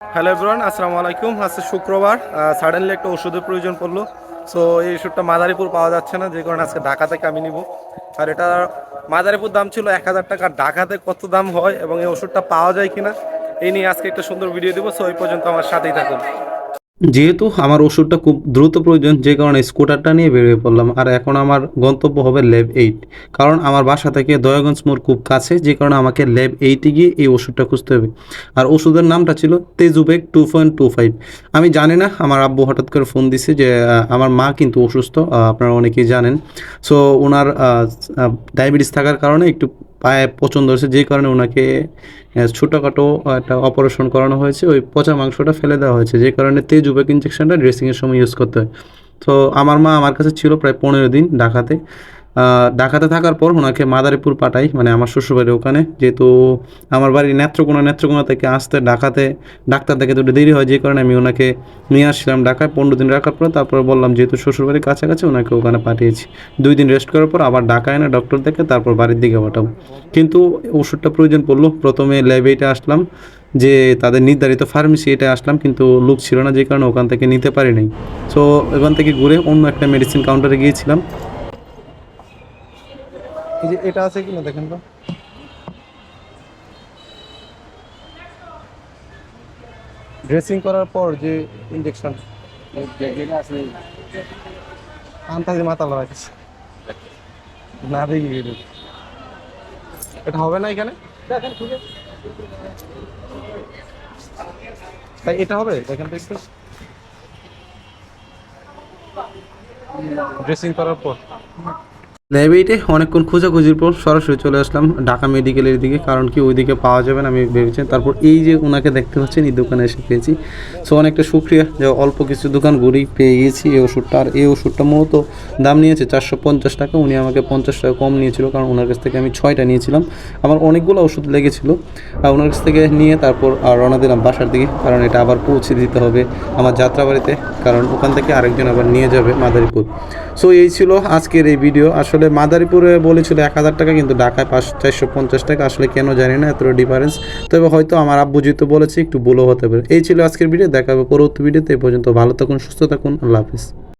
Hello everyone আসসালামু আলাইকুম। আজকে শুক্রবার সাডেনলি একটা ওষুধের প্রয়োজন পড়ল। সো এই ওষুধটা মাদারীপুর পাওয়া যাচ্ছে না, যে কারণে আজকে ঢাকা থেকে আমি নিব। আর এটা মাদারীপুর দাম ছিল এক হাজার টাকা। ঢাকাতে কত দাম হয় এবং এই ওষুধটা পাওয়া যায় কিনা, এই নিয়ে আজকে একটা সুন্দর ভিডিও দেবো। সো এই পর্যন্ত আমার সাথেই থাকুন। যেহেতু আমার ওষুধটা খুব দ্রুত প্রয়োজন, যে কারণে স্কুটারটা নিয়ে বেরিয়ে পড়লাম। আর এখন আমার গন্তব্য হবে ল্যাব এইট। কারণ আমার বাসা থেকে দয়াগঞ্জ মোড় খুব কাছে, যে কারণে আমাকে ল্যাব এইটে গিয়ে এই ওষুধটা খুঁজতে হবে। আর ওষুধের নামটা ছিল তেজুবেক টু পয়েন্ট টু ফাইভ। আমি জানি না, আমার আব্বু হঠাৎ করে ফোন দিছে যে আমার মা কিন্তু অসুস্থ আপনারা অনেকেই জানেন। সো ওনার ডায়াবেটিস থাকার কারণে একটু পায়ে পছন্দ হয়েছে যে কারণে ওনাকে ছোটোখাটো একটা অপারেশন করানো হয়েছে। ওই পচা মাংসটা ফেলে দেওয়া হয়েছে যে কারণে তেজুবেক ইঞ্জেকশনটা ড্রেসিংয়ের সময় ইউজ করতে হয়। তো আমার মা আমার কাছে ছিল প্রায় পনেরো দিন ঢাকাতে। ঢাকাতে থাকার পর ওনাকে মাদারীপুর পাঠাই মানে আমার শ্বশুরবাড়ি ওখানে। যেহেতু আমার বাড়ি নেত্রকোনা নেত্রকোনা থেকে আসতে ঢাকাতে, ডাক্তার দেখে একটু দেরি হয়, যে কারণে আমি ওনাকে নিয়ে আসছিলাম ঢাকায়। পনেরো দিন রাখার পর তারপর বললাম, যেহেতু শ্বশুরবাড়ির কাছাকাছি, ওনাকে ওখানে পাঠিয়েছি। দুই দিন রেস্ট করার পর আবার ঢাকায় এনে ডক্টর দেখে তারপর বাড়ির দিকে পাঠাবো। কিন্তু ওষুধটা প্রয়োজন পড়ল। প্রথমে ল্যাবেইটা আসলাম, যে তাদের নির্ধারিত ফার্মেসি এটা আসলাম, কিন্তু লোক ছিল না, যে কারণে ওখান থেকে নিতে পারি নাই সো ওখান থেকে ঘুরে অন্য একটা মেডিসিন কাউন্টারে গিয়েছিলাম। এই যে এটা আছে কিনা দেখেন তো। ড্রেসিং করার পর যে ইঞ্জেকশন আন্তাজি মাথা লাগাচ্ছে না দেখি এটা হবে না এখানে? তাই এটা হবে? দেখেন তো একটু। ড্রেসিং করার পর। লাইব্রেরিতে অনেকক্ষণ খোঁজাখুঁজির পর সরাসরি চলে আসলাম ঢাকা মেডিকেলের দিকে। কারণ কি ওইদিকে পাওয়া যাবে না, আমি ভেবেছি। তারপর এই যে ওনাকে দেখতে পাচ্ছেন, এই দোকানে এসে পেয়েছি। সো, অনেকটা সুক্রিয়া যে অল্প কিছু দোকান ঘুরেই পেয়ে গিয়েছি এই ওষুধটা, আর এই ওষুধটা মূলত দাম নিয়েছে চারশো পঞ্চাশ টাকা। উনি আমাকে পঞ্চাশ টাকা কম নিয়েছিল, কারণ ওনার কাছ থেকে আমি ছয়টা নিয়েছিলাম। আমার অনেকগুলো ওষুধ লেগেছিল। আর ওনার কাছ থেকে নিয়ে তারপর রওনা দিলাম বাসার দিকে, কারণ এটা আবার পৌঁছে দিতে হবে আমার যাত্রাবাড়িতে। কারণ ওখান থেকে আরেকজন আবার নিয়ে যাবে মাদারীপুর। সো, এই ছিল আজকের এই ভিডিও। আসলে মাদারীপুরে বলেছিল এক হাজার টাকা, কিন্তু ঢাকায় পাঁচ, চারশো পঞ্চাশ টাকা, আসলে কেন জানি না, এতটা ডিফারেন্স তবে হয়তো আমার আব্বু যেহেতু বলেছে, একটু ভুলও হতে পারে। এই ছিল আজকের ভিডিও দেখা হবে পরবর্তী ভিডিওতে এই পর্যন্ত ভালো থাকুন, সুস্থ থাকুন, আল্লাহ হাফিজ।